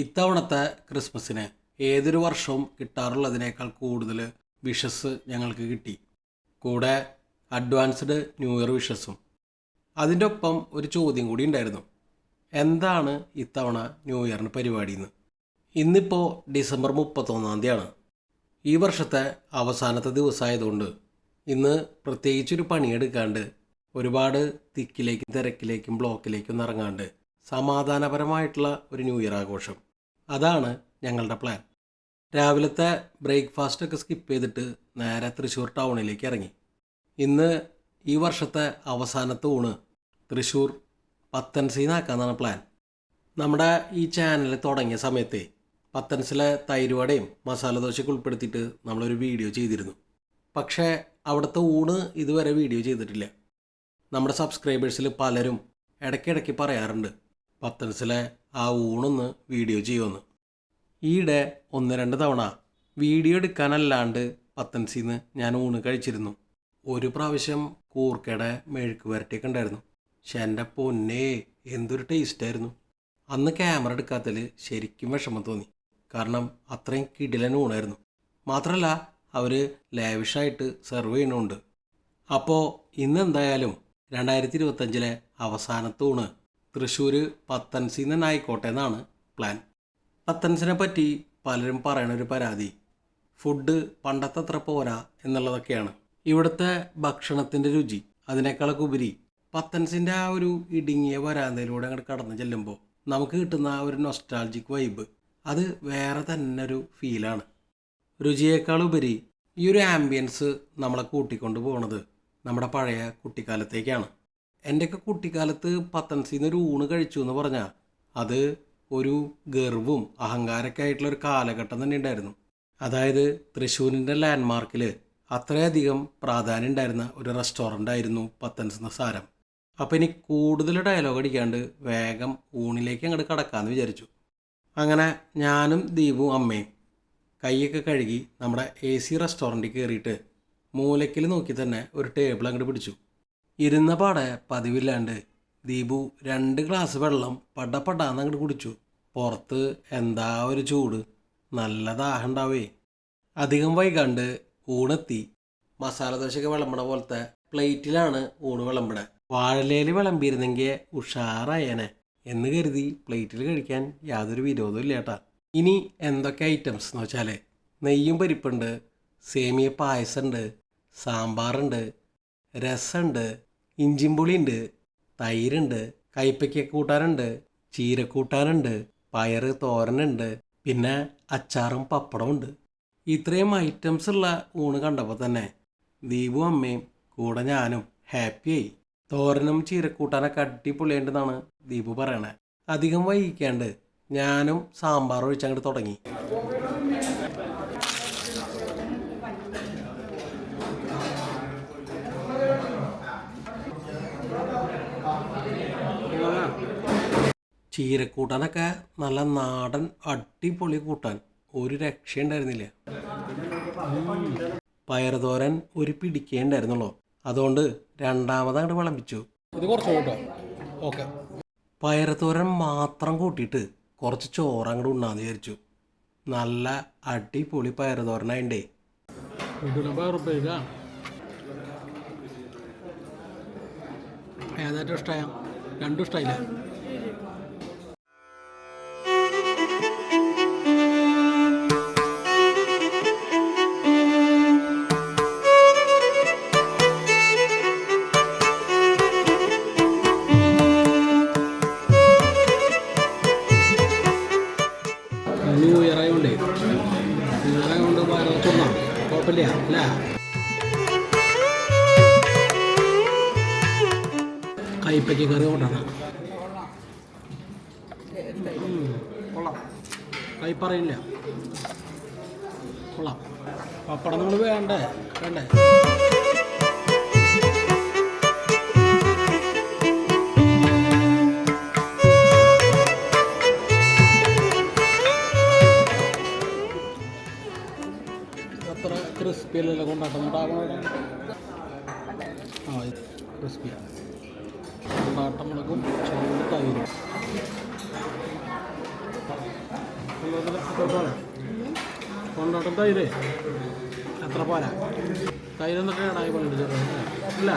ഇത്തവണത്തെ ക്രിസ്മസിന് ഏതൊരു വർഷവും കിട്ടാറുള്ളതിനേക്കാൾ കൂടുതൽ വിഷസ് ഞങ്ങൾക്ക് കിട്ടി. കൂടെ അഡ്വാൻസ്ഡ് ന്യൂ ഇയർ വിഷസും. അതിന്റെ ഒപ്പം ഒരു ചോദ്യം കൂടി ഉണ്ടായിരുന്നു. എന്താണ് ഇത്തവണ ന്യൂ ഇയറിന് പരിപാടി എന്ന് ഇന്നിപ്പോൾ ഡിസംബർ മുപ്പത്തൊന്നാം തീയതിയാണ്. ഈ വർഷത്തെ അവസാനത്തെ ദിവസമായതുകൊണ്ട് ഇന്ന് പ്രത്യേകിച്ചൊരു പണിയെടുക്കാണ്ട് ഒരുപാട് തിക്കിലേക്കും തിരക്കിലേക്കും ബ്ലോക്കിലേക്കും ഇറങ്ങാണ്ട് സമാധാനപരമായിട്ടുള്ള ഒരു ന്യൂ ഇയർ ആഘോഷം. അതാണ് ഞങ്ങളുടെ പ്ലാൻ രാവിലത്തെ ബ്രേക്ക്ഫാസ്റ്റ് ഒക്കെ സ്കിപ്പ് ചെയ്തിട്ട് നേരെ തൃശ്ശൂർ ടൗണിലേക്ക് ഇറങ്ങി. ഇന്ന് ഈ വർഷത്തെ അവസാനത്തെ ഊണ് തൃശ്ശൂർ പത്തൻസിന്നാക്കാന്നാണ് പ്ലാൻ നമ്മുടെ ഈ ചാനൽ തുടങ്ങിയ സമയത്തെ പത്തൻസിലെ തൈരുവടയും മസാല ദോശയൊക്കെ ഉൾപ്പെടുത്തിയിട്ട് നമ്മളൊരു വീഡിയോ ചെയ്തിരുന്നു. പക്ഷേ അവിടുത്തെ ഊണ് ഇതുവരെ വീഡിയോ ചെയ്തിട്ടില്ല. നമ്മുടെ സബ്സ്ക്രൈബേഴ്സിൽ പലരും ഇടയ്ക്കിടയ്ക്ക് പറയാറുണ്ട് പത്തൻസിലെ ആ ഊണൊന്ന് വീഡിയോ ചെയ്യുമെന്ന് ഈയിടെ ഒന്ന് രണ്ട് തവണ വീഡിയോ എടുക്കാനല്ലാണ്ട് പത്തൻസിന്ന് ഞാൻ ഊണ് കഴിച്ചിരുന്നു. ഒരു പ്രാവശ്യം കൂർക്കയുടെ മെഴുക്ക് വരട്ടിയൊക്കെ ഉണ്ടായിരുന്നു. പക്ഷെ എന്റെ പൊന്നേ എന്തൊരു ടേസ്റ്റായിരുന്നു. അന്ന് ക്യാമറ എടുക്കാത്തതിൽ ശരിക്കും വിഷമം തോന്നി. കാരണം അത്രയും കിടിലൻ ഊണായിരുന്നു. മാത്രമല്ല അവർ ലാവിഷായിട്ട് സെർവ് ചെയ്യണമുണ്ട് അപ്പോൾ ഇന്ന് എന്തായാലും രണ്ടായിരത്തി ഇരുപത്തഞ്ചിലെ അവസാനത്തെ ഊണ്. തൃശ്ശൂർ പത്തൻസിൽ നിന്ന് ആയിക്കോട്ടെ എന്നാണ് പ്ലാൻ പത്തൻസിനെ പറ്റി പലരും പറയണ ഒരു പരാതി. ഫുഡ് പണ്ടത്തെ അത്ര പോരാ എന്നുള്ളതൊക്കെയാണ്. ഇവിടുത്തെ ഭക്ഷണത്തിന്റെ രുചി അതിനേക്കാളൊക്കെ ഉപരി പത്തൻസിന്റെ ആ ഒരു ഇടുങ്ങിയ വരാന്തയിലൂടെ അങ്ങോട്ട് കടന്നു ചെല്ലുമ്പോൾ നമുക്ക് കിട്ടുന്ന ആ ഒരു നൊസ്റ്റാൾജിക് വൈബ് അത് വേറെ തന്നെ ഒരു ഫീലാണ് രുചിയേക്കാൾ ഉപരി ഈ ഒരു ആംബിയൻസ് നമ്മളെ കൂട്ടിക്കൊണ്ട് പോകുന്നത് നമ്മുടെ പഴയ കുട്ടിക്കാലത്തേക്കാണ്. എന്റെയൊക്കെ കുട്ടിക്കാലത്ത് പത്തൻസിന്ന് ഒരു ഊണ് കഴിച്ചു എന്ന് പറഞ്ഞാൽ അത് ഒരു ഗർവും അഹങ്കാരമൊക്കെ ആയിട്ടുള്ള ഒരു കാലഘട്ടം തന്നെ ഉണ്ടായിരുന്നു. അതായത് തൃശ്ശൂരിന്റെ ലാൻഡ്മാർക്കിൽ അത്രയധികം പ്രാധാന്യം ഉണ്ടായിരുന്ന ഒരു റെസ്റ്റോറന്റ് ആയിരുന്നു പത്തൻസ് എന്ന സാരം. അപ്പോൾ ഇനി കൂടുതൽ ഡയലോഗ് അടിക്കാണ്ട് വേഗം ഊണിലേക്ക് അങ്ങോട്ട് കടക്കാമെന്ന് വിചാരിച്ചു. അങ്ങനെ ഞാനും ദീപും അമ്മയും കൈയൊക്കെ കഴുകി നമ്മുടെ എ സി റെസ്റ്റോറന്റിൽ കയറിയിട്ട് മൂലയ്ക്കൽ നോക്കി തന്നെ ഒരു ടേബിൾ അങ്ങോട്ട് പിടിച്ചു. ഇരുന്ന പാടെ പതിവില്ലാണ്ട് ദീപു രണ്ട് ഗ്ലാസ് വെള്ളം പടപടാന്ന് അങ്ങോട്ട് കുടിച്ചു. പുറത്ത് എന്താ ഒരു ചൂട്. നല്ല ദാഹം ഉണ്ടാവേ അധികം വൈകാണ്ട് ഊണെത്തി. മസാല ദോശയൊക്കെ വിളമ്പണ പോലത്തെ പ്ലേറ്റിലാണ് ഊണ് വിളമ്പണ. വാഴലയിൽ വിളമ്പിയിരുന്നെങ്കിൽ ഉഷാറായേനെ. എന്ന് കരുതി പ്ലേറ്റിൽ കഴിക്കാൻ യാതൊരു വിരോധവും ഇല്ല കേട്ടാ ഇനി എന്തൊക്കെ ഐറ്റംസ് എന്ന് വെച്ചാൽ നെയ്യും പരിപ്പുണ്ട് സേമിയ പായസമുണ്ട് സാമ്പാറുണ്ട് രസമുണ്ട് ഇഞ്ചിമ്പുളിയുണ്ട് തൈരുണ്ട് കയ്പ്പയ്ക്ക കൂട്ടാനുണ്ട് ചീരക്കൂട്ടാനുണ്ട് പയറ് തോരനുണ്ട് പിന്നെ അച്ചാറും പപ്പടവും ഉണ്ട്. ഇത്രയും ഐറ്റംസ് ഉള്ള ഊണ് കണ്ടപ്പോൾ തന്നെ ദീപു അമ്മയും കൂടെ ഞാനും ഹാപ്പിയായി തോരനും ചീരക്കൂട്ടാനൊക്കെ അടിപൊളിയുണ്ടെന്നാണ് ദീപു പറയണേ. അധികം വൈകിക്കാണ്ട് ഞാനും സാമ്പാർ ഒഴിച്ചങ്ങോട്ട് തുടങ്ങി. ചീരക്കൂട്ടാനൊക്കെ നല്ല നാടൻ അടിപൊളി കൂട്ടാൻ. ഒരു രക്ഷയുണ്ടായിരുന്നില്ല. പയറുതോരൻ ഒരു പിടിക്കേ ഉണ്ടായിരുന്നുള്ളൂ അതുകൊണ്ട് രണ്ടാമത് അങ്ങോട്ട് വിളമ്പിച്ചു. ഇത് കുറച്ച് കേട്ടോ? ഓക്കെ. പയറുതോരൻ മാത്രം കൂട്ടിയിട്ട് കുറച്ച് ചോറ് അങ്ങോട്ട് ഉണ്ണാന്ന് വിചാരിച്ചു. നല്ല അടിപൊളി പയറുതോരനായിണ്ടേ. ഏതായിട്ടും ഇഷ്ടമായ രണ്ടും ഇഷ്ടമായില്ല കറി കൈ പറയില്ല. കൊള്ളാം. പപ്പടം നമ്മൾ വേണ്ടേ? വേണ്ടേ? അത്ര ക്രിസ്പി അല്ലല്ലോ കൊണ്ടാട്ടം. ആ ക്രിസ്പിയാണ് കൊണ്ടാട്ടം മുളകും ചൂട് തൈരും. കൊണ്ടോട്ടം തൈര്. എത്ര പോരാ. തൈര് എന്നിട്ട് ഇടായി ചെറുത് ഇല്ല.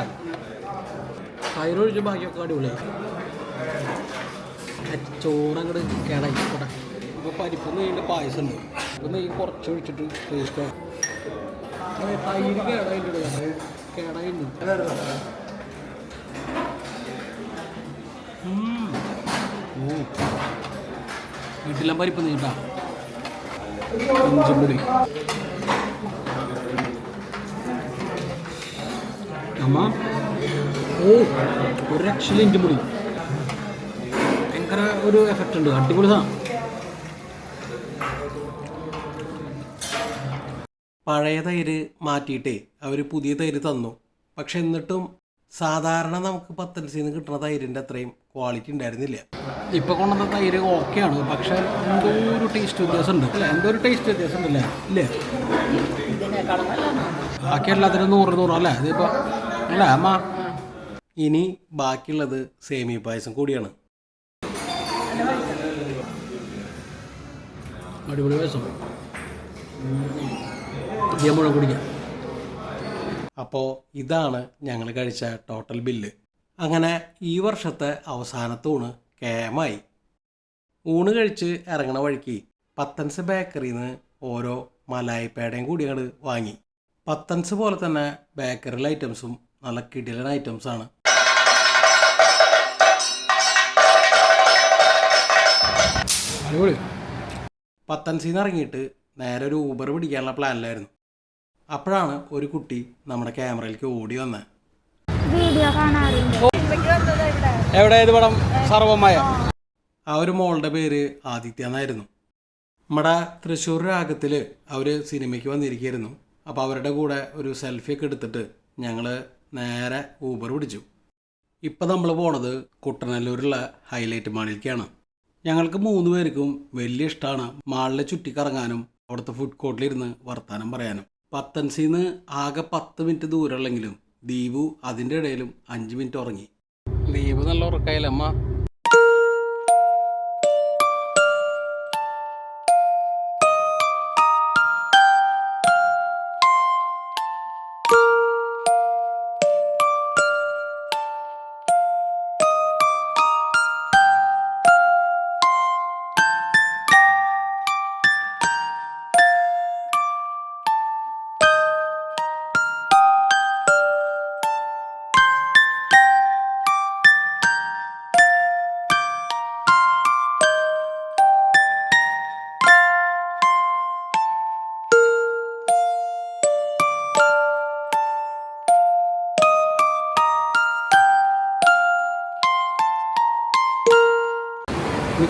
തൈര് ഒഴിച്ച് ബാക്കിയൊക്കെ അടിപൊളിയാണ് ചോറങ്ങോട്ട് കേടായി പോട്ടെ ഇപ്പോൾ പരിപ്പ് നെയ്യിന്റെ പായസം ഉണ്ട് ഇപ്പം നെയ്യ് കുറച്ച് ഒഴിച്ചിട്ട് ടേസ്റ്റ് തൈര് കേടായിട്ട് കേടായിട്ടുണ്ട്. വീട്ടിലെ പരിപ്പ് നീട്ടാ ഇഞ്ചിപ്പൊടി അമ്മ. ഓ ഒരു രക്ഷയില്ല ഇഞ്ചിപ്പൊടി ഭയങ്കര ഒരു എഫക്റ്റ് ഉണ്ട്. അടിപൊളി സാധനം പഴയ തൈര് മാറ്റിയിട്ടേ അവർ പുതിയ തൈര് തന്നു. പക്ഷെ എന്നിട്ടും സാധാരണ നമുക്ക് പത്തൻസിൽ നിന്ന് കിട്ടുന്ന തൈരിന്റെ അത്രയും ക്വാളിറ്റി ഉണ്ടായിരുന്നില്ല. ഇപ്പൊ കൊണ്ടുവന്ന തൈര് ഓക്കെയാണ്. പക്ഷെ എന്തോ ഒരു ടേസ്റ്റ് വ്യത്യാസം ഉണ്ട് അല്ലേ? എന്തോ ഒരു ടേസ്റ്റ് വ്യത്യാസം ഉണ്ടല്ലേ ഇല്ലേ? ബാക്കി എല്ലാത്തിനും നൂറ് നൂറ് അല്ലേ? ഇതിപ്പോ അല്ലേ അമ്മ? ഇനി ബാക്കിയുള്ളത് സേമിയ പായസം കൂടിയാണ്. അടിപൊളി പായസം. മുഴുവൻ കുടിക്കാം. അപ്പോൾ ഇതാണ് ഞങ്ങൾ കഴിച്ച ടോട്ടൽ ബില്ല് അങ്ങനെ ഈ വർഷത്തെ അവസാനത്തെ ഊണ് കേമായി. ഊണ് കഴിച്ച് ഇറങ്ങണ വഴിക്ക് പത്തൻസ് ബേക്കറിയിൽ നിന്ന് ഓരോ മലായി പേടയും കൂടി അങ്ങോട്ട് വാങ്ങി. പത്തൻസ് പോലെ തന്നെ ബേക്കറിയിലെ ഐറ്റംസും നല്ല കിടിലൻ ഐറ്റംസാണ്. പത്തൻസിൽ നിന്ന് ഇറങ്ങിയിട്ട് നേരെ ഒരു ഊബർ പിടിക്കാനുള്ള പ്ലാനിലായിരുന്നു. അപ്പോഴാണ് ഒരു കുട്ടി നമ്മുടെ ക്യാമറയിലേക്ക് ഓടി വന്നത് വീഡിയോ കാണാറുണ്ട്. എവിടെ ഇത് പടം? സർവമായ ആ ഒരു മോളുടെ പേര് ആദിത്യ എന്നായിരുന്നു. നമ്മുടെ തൃശ്ശൂർ രാഗത്തിൽ അവർ സിനിമയ്ക്ക് വന്നിരിക്കുകയായിരുന്നു അപ്പോൾ അവരുടെ കൂടെ ഒരു സെൽഫിയൊക്കെ എടുത്തിട്ട് ഞങ്ങൾ നേരെ ഊബർ പിടിച്ചു. ഇപ്പം നമ്മൾ പോണത് കുട്ടനല്ലൂരുള്ള ഹൈലൈറ്റ് മാളിലേക്കാണ് ഞങ്ങൾക്ക് മൂന്ന് പേർക്കും വലിയ ഇഷ്ടമാണ് മാളിലെ ചുറ്റിക്കറങ്ങാനും അവിടുത്തെ ഫുഡ് കോർട്ടിലിരുന്ന് വർത്തമാനം പറയാനും. പത്തൻസിന്ന് ആകെ പത്ത് മിനിറ്റ് ദൂരമുള്ളെങ്കിലും ദീപു അതിന്റെ ഇടയിലും അഞ്ച് മിനിറ്റ് ഉറങ്ങി. ദീപ് നല്ല ഉറക്കായില്ലമ്മ ഇനി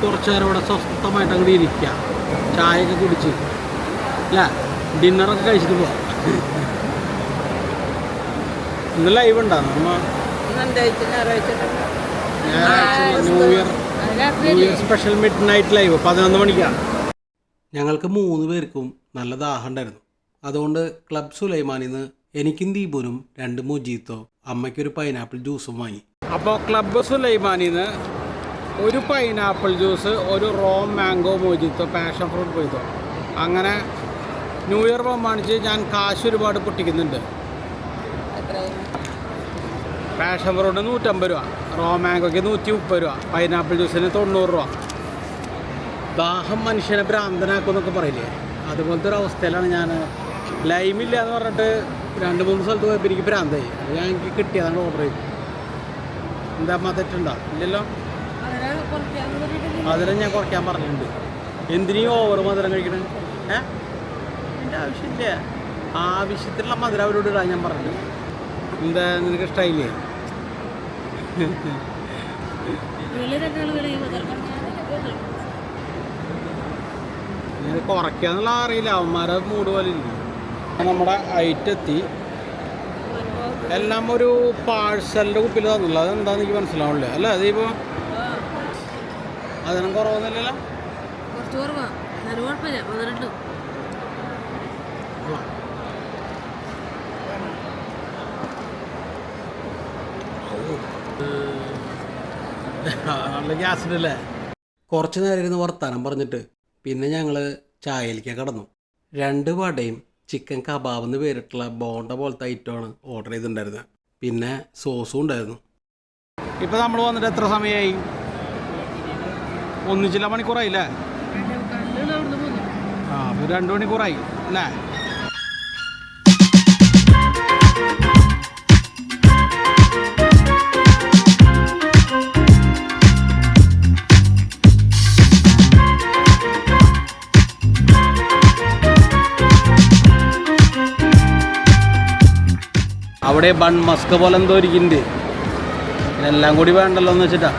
കുറച്ച് നേരം ഇവിടെ സ്വസ്ഥമായിട്ട് അങ്ങോട്ട് ഇരിക്കാം. ചായയൊക്കെ കുടിച്ച്. അല്ല ഡിന്നറൊക്കെ കഴിച്ചിട്ട് പോവാം ഇന്ന് ലൈവ് ഉണ്ടോ? നമ്മ new year new year special midnight live പതിനൊന്ന് മണിക്കാണ് ഞങ്ങൾക്ക് മൂന്ന് പേർക്കും നല്ല ദാഹം ഉണ്ടായിരുന്നു. അതുകൊണ്ട് ക്ലബ് സുലൈമാനിന്ന് എനിക്കും ദീപുനും രണ്ട് മുജീത്തോ അമ്മയ്ക്കൊരു പൈനാപ്പിൾ ജ്യൂസും വാങ്ങി. അപ്പോൾ ക്ലബ്ബ് സുലൈമാനിന്ന് ഒരു പൈനാപ്പിൾ ജ്യൂസ് ഒരു rum mango mojito passion fruit പോയിത്തോ അങ്ങനെ ന്യൂ ഇയർ പ്രമാണിച്ച് ഞാൻ കാശ് ഒരുപാട് പൊട്ടിക്കുന്നുണ്ട്. പാഷൻ ഫ്രൂട്ട് നൂറ്റമ്പത് രൂപ റോ മാംഗോയ്ക്ക് നൂറ്റി മുപ്പത് രൂപ പൈനാപ്പിൾ ജ്യൂസിന് തൊണ്ണൂറ് രൂപ. ദാഹം മനുഷ്യനെ ഭ്രാന്തനാക്കും എന്നൊക്കെ പറയില്ലേ? അതുപോലത്തെ ഒരു അവസ്ഥയിലാണ് ഞാൻ ലൈമില്ല എന്ന് പറഞ്ഞിട്ട് രണ്ട് മൂന്ന് സ്ഥലത്ത് പോയപ്പോൾ എനിക്ക് ഭ്രാന്തായി. അത് ഞാൻ എനിക്ക് കിട്ടിയതാണ് ഓർഡർ ചെയ്തു എന്താ തെറ്റുണ്ടോ? ഇല്ലല്ലോ? മധുരം ഞാൻ കുറയ്ക്കാൻ പറഞ്ഞിട്ടുണ്ട്. എന്തിനീ ഓവർ മധുരം കഴിക്കണേ? ഏ? എന്റെ ആവശ്യമില്ല. ആവശ്യത്തിലുള്ള മധുരം അവരോട് ഇടാൻ ഞാൻ പറഞ്ഞു എന്താ നിനക്ക് ഇഷ്ടമായില്ലേ കുറയ്ക്കാന്നുള്ള അറിയില്ല. അവന്മാരെ മൂട് പോലെ ഇരിക്കും നമ്മുടെ ഐറ്റെത്തി എല്ലാം ഒരു പാഴ്സലിന്റെ കുപ്പിൽ തന്നുള്ളൂ അതെന്താന്ന് എനിക്ക് മനസ്സിലാവുന്നില്ല. അല്ല അതിപ്പോൾ അതിനും കുറവൊന്നുമില്ലല്ലോ? കുറച്ച് കുറവാ. എന്നാലും കുഴപ്പമില്ല. ഗ്യാസിനല്ലേ കുറച്ച് നേരം ഇരുന്ന് വർത്താനം പറഞ്ഞിട്ട് പിന്നെ ഞങ്ങൾ ചായയിലേക്ക് കടന്നു. രണ്ട് വടയും ചിക്കൻ കബാബ് എന്ന് പേരിട്ടുള്ള ബോണ്ട പോലത്തെ ഐറ്റമാണ് ഓർഡർ ചെയ്തിട്ടുണ്ടായിരുന്നത് പിന്നെ സോസും ഉണ്ടായിരുന്നു. ഇപ്പം നമ്മൾ വന്നിട്ട് എത്ര സമയമായി ഒന്നിച്ചില്ല മണിക്കൂറായില്ലേ? അല്ലേ ആ അപ്പോൾ രണ്ട് മണിക്കൂറായി അല്ലേ? അവിടെ ബൺ മസ്ക് പോലെ എന്തോ ഇരിക്കുന്നുണ്ട് എല്ലാം കൂടി വേണ്ടല്ലോ എന്ന് വെച്ചിട്ടാ.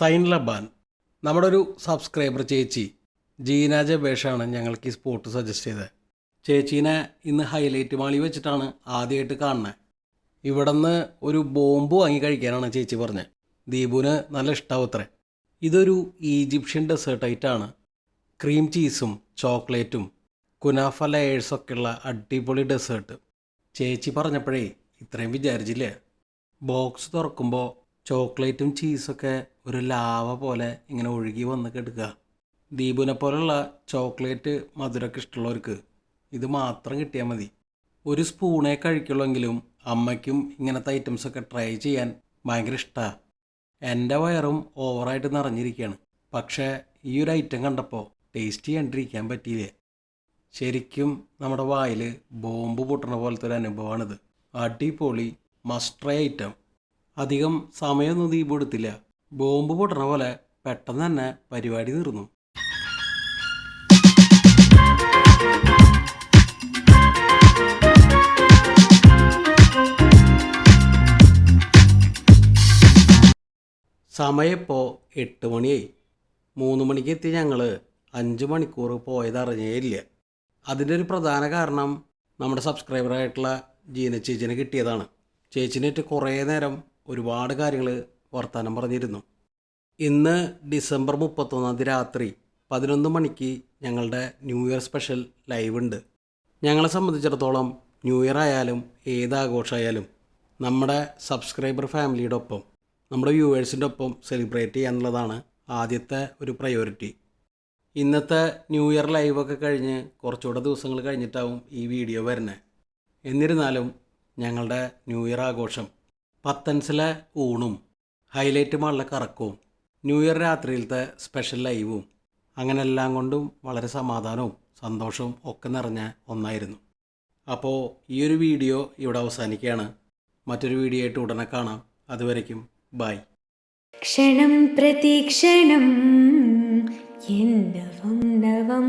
സൈൻ ലബാൻ നമ്മുടെ ഒരു സബ്സ്ക്രൈബർ ചേച്ചി ജീന ജബേഷാണ് ഞങ്ങൾക്ക് ഈ സ്പോട്ട് സജസ്റ്റ് ചെയ്തത്. ചേച്ചീനെ ഇന്ന് ഹൈലൈറ്റ് മാളി വെച്ചിട്ടാണ് ആദ്യമായിട്ട് കാണുന്നത് ഇവിടെ നിന്ന് ഒരു ബോംബ് വാങ്ങി കഴിക്കാനാണ് ചേച്ചി പറഞ്ഞത് ദീപുവിന് നല്ല ഇഷ്ടാവത്രേ. ഇതൊരു ഈജിപ്ഷ്യൻ ഡെസേർട്ടായിട്ടാണ്. ക്രീം ചീസും ചോക്ലേറ്റും കുനാഫ ലെയേഴ്സൊക്കെയുള്ള അടിപൊളി ഡെസേർട്ട്. ചേച്ചി പറഞ്ഞപ്പോഴേ ഇത്രയും വിചാരിച്ചില്ലേ? ബോക്സ് തുറക്കുമ്പോൾ ചോക്ലേറ്റും ചീസൊക്കെ ഒരു ലാവ പോലെ ഇങ്ങനെ ഒഴുകി വന്ന് കിടക്കുക. ദീപുനെ പോലുള്ള ചോക്ലേറ്റ് മധുരമൊക്കെ ഇഷ്ടമുള്ളവർക്ക് ഇത് മാത്രം കിട്ടിയാൽ മതി. ഒരു സ്പൂണേ കഴിക്കുള്ളെങ്കിലും അമ്മയ്ക്കും ഇങ്ങനത്തെ ഐറ്റംസൊക്കെ ട്രൈ ചെയ്യാൻ ഭയങ്കര ഇഷ്ടമാണ് എന്റെ വയറും ഓവറായിട്ട് നിറഞ്ഞിരിക്കുകയാണ്. പക്ഷേ ഈ ഒരു ഐറ്റം കണ്ടപ്പോൾ ടേസ്റ്റ് ചെയ്യാണ്ടിരിക്കാൻ പറ്റിയില്ലേ? ശരിക്കും നമ്മുടെ വായിൽ ബോംബ് പൊട്ടണ പോലത്തെ ഒരു അനുഭവമാണിത് അടിപൊളി മസ്റ്റ് ഐറ്റം അധികം സമയമൊന്നും ദീപം എടുത്തില്ല ബോംബ് പൊട്ടണ പോലെ പെട്ടെന്ന് തന്നെ പരിപാടി തീർന്നു. സമയം ഇപ്പോൾ എട്ട് മണിയായി. മൂന്ന് മണിക്ക് എത്തി ഞങ്ങൾ അഞ്ച് മണിക്കൂർ പോയതറിഞ്ഞേ ഇല്ല അതിന്റെ ഒരു പ്രധാന കാരണം നമ്മുടെ സബ്സ്ക്രൈബറായിട്ടുള്ള ജീന ചേച്ചിനെ കിട്ടിയതാണ്. ചേച്ചിനേറ്റ് കുറേ നേരം ഒരുപാട് കാര്യങ്ങൾ വർത്തമാനം പറഞ്ഞിരുന്നു. ഇന്ന് ഡിസംബർ മുപ്പത്തൊന്നാം തീയതി രാത്രി പതിനൊന്ന് മണിക്ക് ഞങ്ങളുടെ ന്യൂ ഇയർ സ്പെഷ്യൽ ലൈവ് ഉണ്ട്. ഞങ്ങളെ സംബന്ധിച്ചിടത്തോളം ന്യൂ ഇയർ ആയാലും ഏത് ആഘോഷമായാലും നമ്മുടെ സബ്സ്ക്രൈബർ ഫാമിലിയുടെ ഒപ്പം നമ്മുടെ വ്യൂവേഴ്സിന്റെ ഒപ്പം സെലിബ്രേറ്റ് ചെയ്യാന്നുള്ളതാണ് ആദ്യത്തെ ഒരു പ്രയോറിറ്റി. ഇന്നത്തെ ന്യൂ ഇയർ ലൈവൊക്കെ കഴിഞ്ഞ് കുറച്ചുകൂടെ ദിവസങ്ങൾ കഴിഞ്ഞിട്ടാവും ഈ വീഡിയോ വരുന്നത്. എന്നിരുന്നാലും ഞങ്ങളുടെ ന്യൂ ഇയർ ആഘോഷം പത്തൻസിലെ ഊണും ഹൈലൈറ്റ് മാളിലെ കറക്കവും ന്യൂ ഇയർ രാത്രിയിലത്തെ സ്പെഷ്യൽ ലൈവും അങ്ങനെ എല്ലാം കൊണ്ടും വളരെ സമാധാനവും സന്തോഷവും ഒക്കെ നിറഞ്ഞ ഒന്നായിരുന്നു. അപ്പോൾ ഈ ഒരു വീഡിയോ ഇവിടെ അവസാനിക്കുകയാണ്. മറ്റൊരു വീഡിയോ ആയിട്ട് ഉടനെ കാണാം. അതുവരയ്ക്കും ബായ് ക്ഷണം പ്രതീക്ഷണം എന്നവം നവം.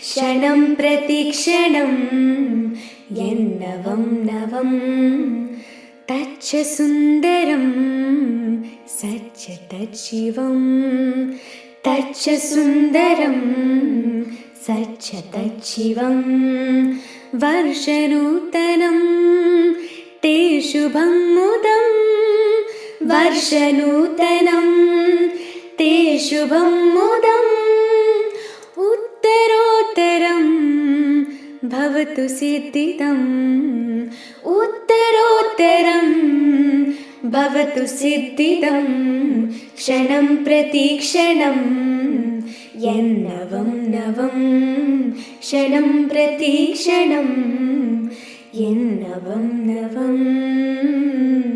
ക്ഷണം പ്രതീക്ഷണം എന്നവം നവം. तच्च सुन्दरं सच्च तच्छिवं तच्च सुन्दरं सच्च तच्छिवं वर्षनूतनं ते शुभं मुदम् वर्षनूतनं ते शुभं मुदम् उत्तरोत्तरं भवतु सिद्धितम् भवतु सिद्धितं क्षणं प्रतिक्षणं यन्नवं नवं क्षणं प्रतिक्षणं यन्नवं नवम्